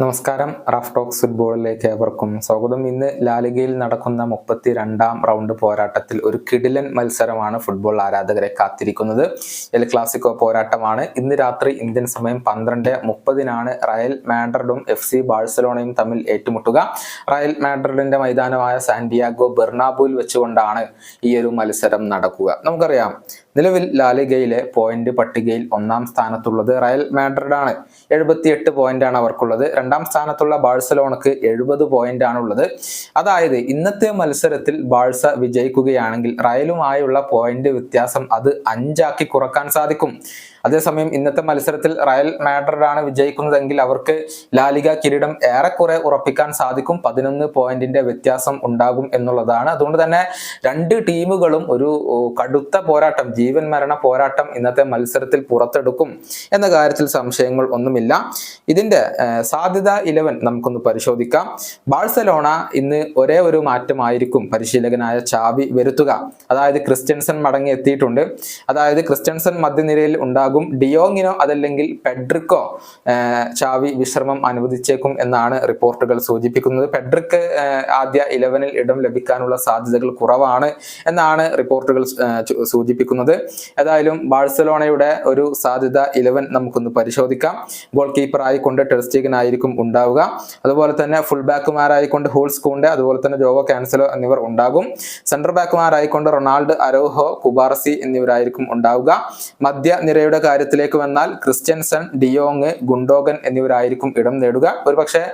നമസ്കാരം. Rough talks ഫുട്ബോളിലേക്ക് ഏവർക്കും സ്വാഗതം. ഇന്ന് ലാലിഗയിൽ നടക്കുന്ന മുപ്പത്തി രണ്ടാം റൗണ്ട് പോരാട്ടത്തിൽ ഒരു കിടിലൻ മത്സരമാണ് ഫുട്ബോൾ ആരാധകരെ കാത്തിരിക്കുന്നത്. എൽ ക്ലാസിക്കോ പോരാട്ടമാണ്. ഇന്ന് രാത്രി ഇന്ത്യൻ സമയം പന്ത്രണ്ട് മുപ്പതിനാണ്. റയൽ മാഡ്രിഡും എഫ് സി ബാഴ്സലോണയും തമ്മിൽ ഏറ്റുമുട്ടുക. റയൽ മാഡ്രിഡിന്റെ മൈതാനമായ സാന്റിയാഗോ ബെർണാബുയിൽ വെച്ചുകൊണ്ടാണ് ഈ ഒരു മത്സരം നടക്കുക. നമുക്കറിയാം നിലവിൽ ലാലിഗയിലെ പോയിന്റ് പട്ടികയിൽ ഒന്നാം സ്ഥാനത്തുള്ളത് റയൽ മാഡ്രിഡ് ആണ് എഴുപത്തിയെട്ട് പോയിന്റാണ് അവർക്കുള്ളത്. രണ്ടാം സ്ഥാനത്തുള്ള ബാഴ്സലോണക്ക് എഴുപത് പോയിന്റ് ആണുള്ളത് അതായത് ഇന്നത്തെ മത്സരത്തിൽ ബാഴ്സ വിജയിക്കുകയാണെങ്കിൽ റയലുമായുള്ള പോയിന്റ് വ്യത്യാസം അത് അഞ്ചാക്കി കുറയ്ക്കാൻ സാധിക്കും. അതേസമയം ഇന്നത്തെ മത്സരത്തിൽ റയൽ മാഡ്രിഡ് ആണ് വിജയിക്കുന്നതെങ്കിൽ അവർക്ക് ലാലിക കിരീടം ഏറെക്കുറെ ഉറപ്പിക്കാൻ സാധിക്കും. പതിനൊന്ന് പോയിന്റിന്റെ വ്യത്യാസം ഉണ്ടാകും എന്നുള്ളതാണ്. അതുകൊണ്ട് തന്നെ രണ്ട് ടീമുകളും ഒരു കടുത്ത പോരാട്ടം ജീവൻ മരണ പോരാട്ടം ഇന്നത്തെ മത്സരത്തിൽ പുറത്തെടുക്കും എന്ന കാര്യത്തിൽ സംശയങ്ങൾ ഒന്നുമില്ല. ഇതിന്റെ ഏർ, സാധ്യത ഇലവൻ നമുക്കൊന്ന് പരിശോധിക്കാം. ബാഴ്സലോണ ഇന്ന് ഒരേ ഒരു മാറ്റമായിരിക്കും പരിശീലകനായ ചാവി വരുത്തുക. അതായത് ക്രിസ്ത്യൻസൺ മടങ്ങി എത്തിയിട്ടുണ്ട്. അതായത് ക്രിസ്ത്യൻസൺ മധ്യനിരയിൽ ഉണ്ടാകും. ഡിയോങ്ങിനോ അതല്ലെങ്കിൽ പെഡ്രിക്കോ ചാവി വിശ്രമം അനുവദിച്ചേക്കും എന്നാണ് റിപ്പോർട്ടുകൾ സൂചിപ്പിക്കുന്നത്. പെഡ്രിക്ക് ആദ്യ ഇലവനിൽ ഇടം ലഭിക്കാനുള്ള സാധ്യതകൾ കുറവാണ് എന്നാണ് റിപ്പോർട്ടുകൾ സൂചിപ്പിക്കുന്നത്. ഏതായാലും ബാഴ്സലോണയുടെ ഒരു സാധ്യത ഇലവൻ നമുക്കൊന്ന് പരിശോധിക്കാം. ഗോൾ കീപ്പറായിക്കൊണ്ട് ആയിക്കൊണ്ട് ടെർസ്റ്റീഗൻ ആയിരിക്കും ഉണ്ടാവുക. അതുപോലെ തന്നെ ഫുൾ ബാക്കുമാരായിക്കൊണ്ട് ഹൂൾസ് കൂണ്ട് അതുപോലെ തന്നെ ജോവോ കാൻസലോ എന്നിവർ ഉണ്ടാകും. സെൻട്രൽ ബാക്കുമാരായിക്കൊണ്ട് റൊണാൾഡ് അരോഹോ കുബാർസി എന്നിവരായിരിക്കും ഉണ്ടാവുക. മധ്യ നിരയുടെ കാര്യത്തിലേക്ക് വന്നാൽ ക്രിസ്ത്യൻസൺ ഡിയോങ് ഗുണ്ടോഗൻ എന്നിവരായിരിക്കും ഇടം നേടുക. ഒരുപക്ഷെ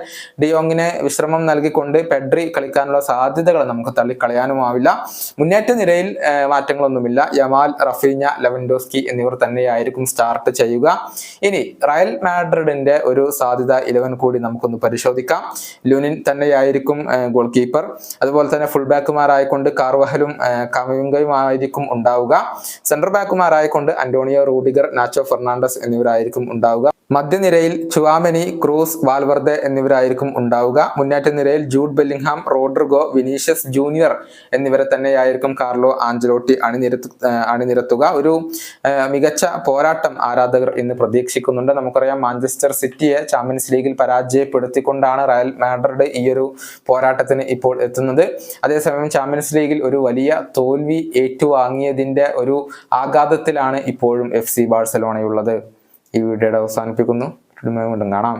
ഡിയോങ്ങിന് വിശ്രമം നൽകിക്കൊണ്ട് പെഡ്രി കളിക്കാനുള്ള സാധ്യതകൾ നമുക്ക് തള്ളിക്കളയാനുമാവില്ല. മുന്നേറ്റ നിരയിൽ മാറ്റങ്ങളൊന്നുമില്ല. യമാൽ റഫീഞ്ഞ ലെവൻഡോസ്കി എന്നിവർ തന്നെയായിരിക്കും സ്റ്റാർട്ട് ചെയ്യുക. ഇനി റയൽ മാഡ്രിഡിന്റെ ഒരു സാധ്യത ഇലവൻ കൂടി നമുക്കൊന്ന് പരിശോധിക്കാം. ലുനിൻ തന്നെയായിരിക്കും ഗോൾ കീപ്പർ അതുപോലെ തന്നെ ഫുൾ ബാക്കുമാരായിക്കൊണ്ട് കാർവഹലും കമയുങ്കയുമായിരിക്കും ഉണ്ടാവുക. സെന്റർ ബാക്കുമാരായിക്കൊണ്ട് അന്റോണിയോ റൂഡിഗർ നാച്ചോ ഫെർണാണ്ടസ് എന്നിവരായിരിക്കും ഉണ്ടാവുക. മധ്യനിരയിൽ ചുവാമനി ക്രൂസ് വാൽവർദെ എന്നിവരായിരിക്കും ഉണ്ടാവുക. മുന്നേറ്റ നിരയിൽ Jude Bellingham Rodrygo Vinicius Junior എന്നിവരെ തന്നെയായിരിക്കും കാർലോ ആഞ്ചലോട്ടി അണിനിരത്തു അണിനിരത്തുക. ഒരു മികച്ച പോരാട്ടം ആരാധകർ ഇന്ന് പ്രതീക്ഷിക്കുന്നുണ്ട്. നമുക്കറിയാം മാഞ്ചസ്റ്റർ സിറ്റിയെ ചാമ്പ്യൻസ് ലീഗിൽ പരാജയപ്പെടുത്തിക്കൊണ്ടാണ് റയൽ മാഡ്രിഡ് ഈ ഒരു പോരാട്ടത്തിന് ഇപ്പോൾ എത്തുന്നത്. അതേസമയം ചാമ്പ്യൻസ് ലീഗിൽ ഒരു വലിയ തോൽവി ഏറ്റുവാങ്ങിയതിന്റെ ഒരു ആഘാതത്തിലാണ് ഇപ്പോഴും എഫ് സി ബാഴ്സലോണയുള്ളത്. ഈ വീഡിയോയുടെ അവസാനിപ്പിക്കുന്നു. കാണാം.